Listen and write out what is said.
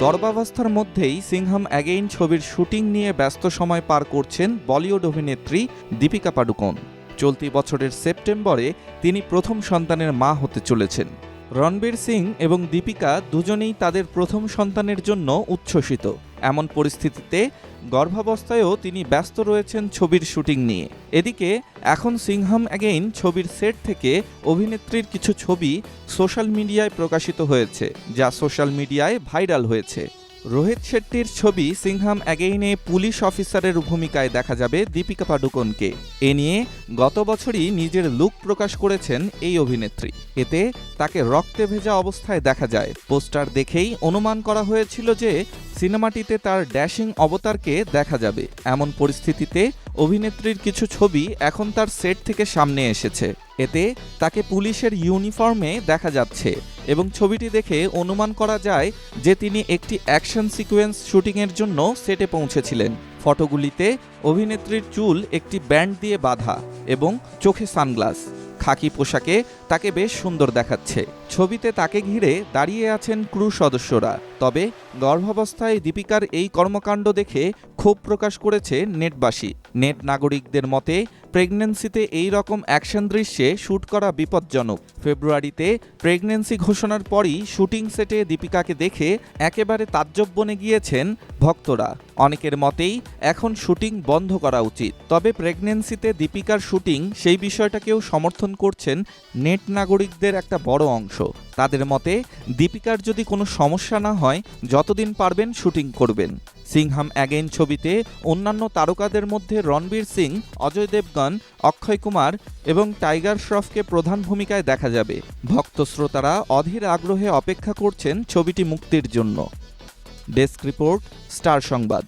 গর্ভাবস্থার মধ্যেই সিংহাম অ্যাগেইন ছবির শুটিং নিয়ে ব্যস্ত সময় পার করছেন বলিউড অভিনেত্রী দীপিকা পাডুকোন। চলতি বছরের সেপ্টেম্বরে তিনি প্রথম সন্তানের মা হতে চলেছেন। রণবীর সিং এবং দীপিকা দুজনেই তাদের প্রথম সন্তানের জন্য উচ্ছ্বসিত। এমন পরিস্থিতিতে গর্ভাবস্থায়ও তিনি ব্যস্ত রয়েছেন ছবির শুটিং নিয়ে। এদিকে এখন সিংহাম অ্যাগেইন ছবির সেট থেকে অভিনেত্রীর কিছু ছবি সোশ্যাল মিডিয়ায় প্রকাশিত হয়েছে, যা সোশ্যাল মিডিয়ায় ভাইরাল হয়েছে। রোহিত শেট্টির ছবি সিংহাম অ্যাগেইনে পুলিশ অফিসারের ভূমিকায় দেখা যাবে দীপিকা পাডুকোনকে। এ নিয়ে গত বছরই নিজের লুক প্রকাশ করেছেন এই অভিনেত্রী। এতে তাকে রক্তে ভেজা অবস্থায় দেখা যায়। পোস্টার দেখেই অনুমান করা হয়েছিল যে সিনেমাটিতে তার ড্যাশিং অবতারকে দেখা যাবে। এমন পরিস্থিতিতে অভিনেত্রীর কিছু ছবি এখন তার সেট থেকে সামনে এসেছে। এতে তাকে পুলিশের ইউনিফর্মে দেখা যাচ্ছে এবং ছবিটি দেখে অনুমান করা যায় যে তিনি একটি অ্যাকশন সিকোয়েন্স শুটিংয়ের জন্য সেটে পৌঁছেছিলেন। ফটোগুলিতে অভিনেত্রীর চুল একটি ব্যান্ড দিয়ে বাঁধা এবং চোখে সানগ্লাস। খাকি পোশাকে তাকে বেশ সুন্দর দেখাচ্ছে। ছবিতে তাকে ঘিরে দাঁড়িয়ে আছেন ক্রু সদস্যরা। তবে গর্ভাবস্থায় দীপিকার এই কর্মকাণ্ড দেখে ক্ষোভ প্রকাশ করেছে নেটবাসী। নেট নাগরিকদের মতে, প্রেগন্যান্সিতে এই রকম অ্যাকশন দৃশ্যে শ্যুট করা বিপজ্জনক। ফেব্রুয়ারিতে প্রেগন্যান্সি ঘোষণার পরই শুটিং সেটে দীপিকাকে দেখে একেবারে তাজ্জব বনে গিয়েছেন ভক্তরা। অনেকের মতেই এখন শুটিং বন্ধ করা উচিত। তবে প্রেগন্যান্সিতে দীপিকার শুটিং সেই বিষয়টাকেও সমর্থন করছেন নেট নাগরিকদের একটা বড় অংশ। তাদের মতে, দীপিকার যদি কোনো সমস্যা না হয়, যতদিন পারবেন শুটিং করবেন। সিংহাম অ্যাগেন ছবিতে অন্যান্য তারকাদের মধ্যে রণবীর সিং, অজয় দেবগন অক্ষয় কুমার এবং টাইগার শ্রফকে প্রধান ভূমিকায় দেখা যাবে। ভক্ত শ্রোতারা অধীর আগ্রহে অপেক্ষা করছেন ছবিটি মুক্তির জন্য। ডেস্ক রিপোর্ট, স্টার সংবাদ।